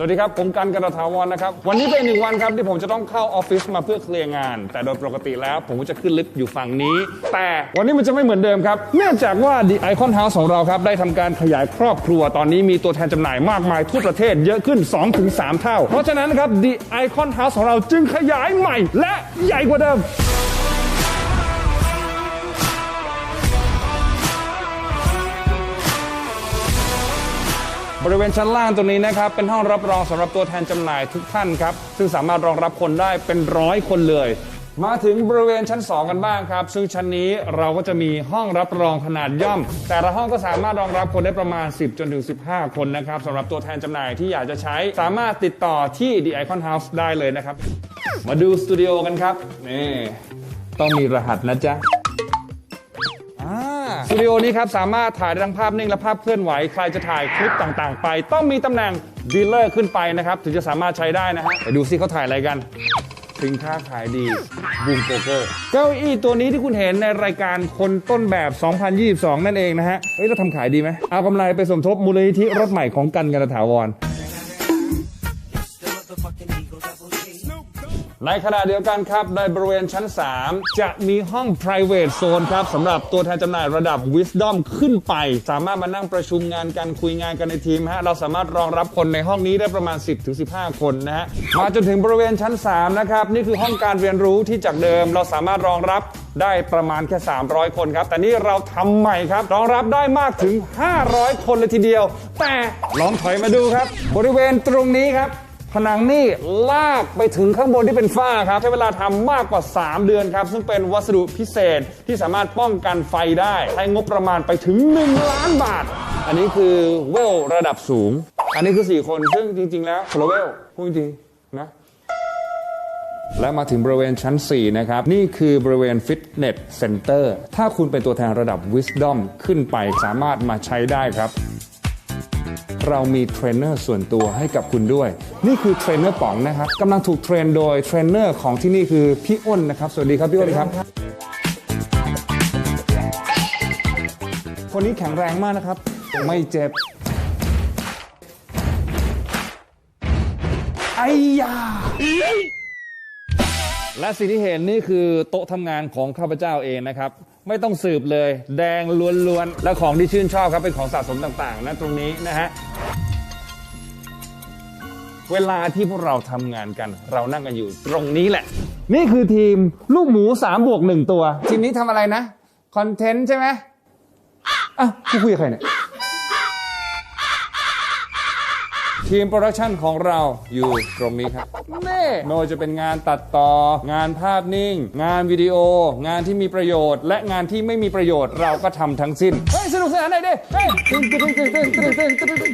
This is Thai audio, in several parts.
สวัสดีครับ ผมกันกระถาวรนะครับ วันนี้เป็นหนึ่งวันครับที่ผมจะต้องเข้าออฟฟิศมาเพื่อเคลียร์งาน แต่โดยปกติแล้วผมก็จะขึ้นลิฟต์อยู่ฝั่งนี้ แต่วันนี้มันจะไม่เหมือนเดิมครับ เนื่องจากว่า The Icon House ของเราครับได้ทำการขยายครอบครัว ตอนนี้มีตัวแทนจำหน่ายมากมายทั่วประเทศเยอะขึ้น 2-3 เท่า เพราะฉะนั้นครับ The Icon House ของเราจึงขยายใหม่ และใหญ่กว่าเดิม บริเวณชั้นล่างตรงนี้นะครับเป็นห้องรับรองสำหรับตัวแทนจำหน่ายทุกท่านครับ ซึ่งสามารถรองรับคนได้เป็นร้อยคนเลย มาถึงบริเวณชั้น 2 กันบ้างครับ ซึ่งชั้นนี้เราก็จะมีห้องรับรองขนาดย่อม แต่ละห้องก็สามารถรองรับคนได้ประมาณ 10 จนถึง 15 คนนะครับสำหรับตัวแทนจำหน่ายที่อยากจะใช้สามารถติดต่อที่ The Icon House ได้เลยนะครับ มาดูสตูดิโอกันครับนี่ต้องมีรหัสนะจ๊ะ วิดีโอนี้ครับสามารถถ่ายได้ทั้งภาพนิ่งและภาพเคลื่อนไหว ใครจะถ่ายคลิปต่างๆ ไป ต้องมีตำแหน่งดีลเลอร์ขึ้นไปนะครับ ถึงจะสามารถใช้ได้นะฮะไปดูซิเขาถ่ายอะไรกันสินค้าขายดีบูมโกโก้เก้าอี้ตัวนี้ที่คุณเห็นในรายการคนต้นแบบ 2022 นั่นเองนะฮะเฮ้ยเราทำขายดีไหมเอากำไรไปสมทบมูลนิธิรถใหม่ของกันกันถาวร ในขณะเดียวกันครับในบริเวณชั้น 3 จะมีห้อง private zone ครับสำหรับตัวแทนจำหน่ายระดับ wisdom ขึ้นไป สามารถมานั่งประชุมงานกันคุยงานกันในทีมฮะเราสามารถรองรับคนในห้องนี้ได้ประมาณ 10-15 คนนะฮะมาจนถึงบริเวณชั้น 3 นะครับ นี่คือห้องการเรียนรู้ที่จากเดิมเราสามารถรองรับได้ประมาณแค่ 300 คนครับ แต่นี่เราทำใหม่ครับ รองรับได้มากถึง 500 คนเลยทีเดียว แต่ลองถอยมาดูครับ บริเวณตรงนี้ครับ ผนังนี่ลากไปถึงข้างบนที่เป็นฝ้าครับ ใช้เวลาทำมากกว่า 3 เดือนครับ ซึ่งเป็นวัสดุพิเศษที่สามารถป้องกันไฟได้ ใช้งบประมาณไปถึง 1 ล้านบาท อันนี้คือเวลระดับสูง อันนี้คือ 4 คนซึ่งจริง ๆ แล้วคนละเวลพูดจริงนะ และมาถึงบริเวณชั้น 4 นะครับ นี่คือบริเวณฟิตเนสเซ็นเตอร์ถ้าคุณเป็นตัวแทนระดับ Wisdom ขึ้นไปสามารถมาใช้ได้ครับ เรามีเทรนเนอร์ส่วนตัวให้กับคุณด้วย นี่คือเทรนเนอร์ป๋องนะครับกำลังถูกเทรนโดยเทรนเนอร์ของที่นี่คือพี่อ้นนะครับสวัสดีครับพี่อ้นครับ คนนี้แข็งแรงมากนะครับ ไม่เจ็บไอ้ยาและสิ่งที่เห็นนี่คือโต๊ะทำงานของข้าพเจ้าเองนะครับ ไม่ต้องสืบเลย แดงล้วนๆ และของที่ชื่นชอบครับเป็นของสะสมต่างๆนะตรงนี้นะฮะ เวลาที่พวกเราทำงานกัน เรานั่งกันอยู่ตรงนี้แหละ นี่คือทีมลูกหมู3บวก1ตัว ทีมนี้ทำอะไรนะคอนเทนต์ใช่ไหมอะกูคุยกับใครเนี่ย ทีมโปรดักชันของเราอยู่ตรงนี้ครับนี่โนจะเป็นงานตัดต่อ งานภาพนิ่ง งานวิดีโอ งานที่มีประโยชน์ และงานที่ไม่มีประโยชน์เราก็ทำทั้งสิ้น เฮ้ย สนุกสนานหน่อยดิเฮ้ยตึ้งตึ้งตึ้งตึ้งตึ้งตึ้งตึ้ง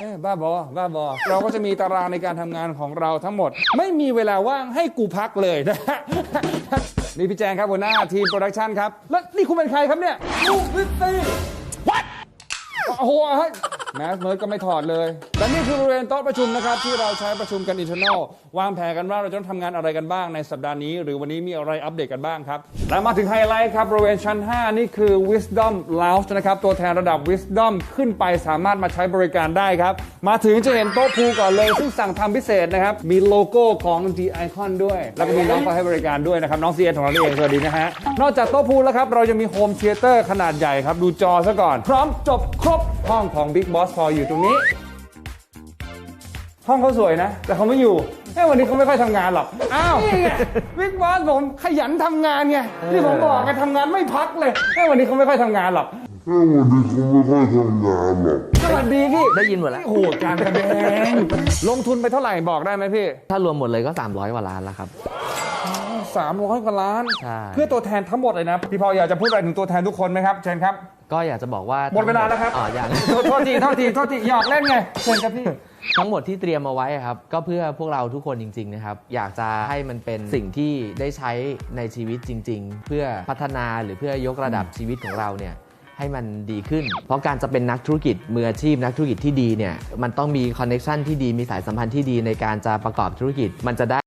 เอ้ยบ้าบอบ้าบอ เราก็จะมีตารางในการทำงานของเราทั้งหมด ไม่มีเวลาว่างให้กูพักเลยนะนี่พี่แจงครับหัวหน้าทีมโปรดักชันครับ แล้วนี่คุณเป็นใครครับเนี่ย ลูกวิตตี้โอ้โหเฮ้ย แมสเมิร์ดก็ไม่ถอดเลยและนี่คือบริเวณโต๊ะประชุมนะครับที่เราใช้ประชุมกันอินเทอร์เนลวางแผนกันว่าเราจะต้องทำงานอะไรกันบ้างในสัปดาห์นี้ หรือวันนี้มีอะไรอัปเดตกันบ้างครับและมาถึงไฮไลท์ครับบริเวณชั้น 5 นี่คือ Wisdom Lounge นะครับตัวแทนระดับ Wisdom ขึ้นไปสามารถมาใช้บริการได้ครับมาถึงจะเห็นโต๊ะพูลก่อนเลย ซึ่งสั่งทำพิเศษนะครับมีโลโก้ของ The Icon ด้วย แล้วก็มีน้องคอยให้บริการด้วยนะครับน้อง CN ของเราเองสวัสดีนะฮะนอกจากโต๊ะพูลแล้วครับเราจะมีโฮมเทเตอร์ขนาดใหญ่ครับดูจอซะก่อน พร้อมจบครบห้องของ Big Boss พออยู่ตรงนี้ ห้องเขาสวยนะ แต่เขาไม่อยู่เอ้ยวันนี้เขาไม่ค่อยทำงานหรอก อ้าวนี่ไงบิ๊กบอสผมขยันทำงานไงที่ผมบอกไงทำงานไม่พักเลยเอ้ยวันนี้เขาไม่ค่อยทำงานหรอกถ้าวันนี้เขาไม่ค่อยทำงานหรอกสวัสดีพี่ ได้ยินหมดแล้ว โอ้โหการแสดง ลงทุนไปเท่าไหร่บอกได้ไหมพี่ ถ้ารวมหมดเลยก็ 300กว่าล้านแล้วครับสามร้อยกว่าล้านใช่เพื่อตัวแทนทั้งหมดเลยนะ พี่พออยากจะพูดอะไรถึงตัวแทนทุกคนไหมครับ เชิญครับ ก็อยากจะบอกว่าหมดเวลาแล้วครับอ๋ออย่างโทษโทษทีโทษทีโทษทีหยอกเล่นไงเชิญครับพี่ทั้งหมดที่เตรียมมาไว้อะครับก็เพื่อพวกเราทุกคนจริง ๆ นะครับ อยากจะให้มันเป็นสิ่งที่ได้ใช้ในชีวิตจริง ๆ เพื่อพัฒนาหรือเพื่อยกระดับชีวิตของเราเนี่ยให้มันดีขึ้น เพราะการจะเป็นนักธุรกิจมืออาชีพนักธุรกิจที่ดีเนี่ยมันต้องมีคอนเน็ชันที่ดีมีสายสัมพันธ์ที่ดีในการจะประกอบธุรกิจมันจะได้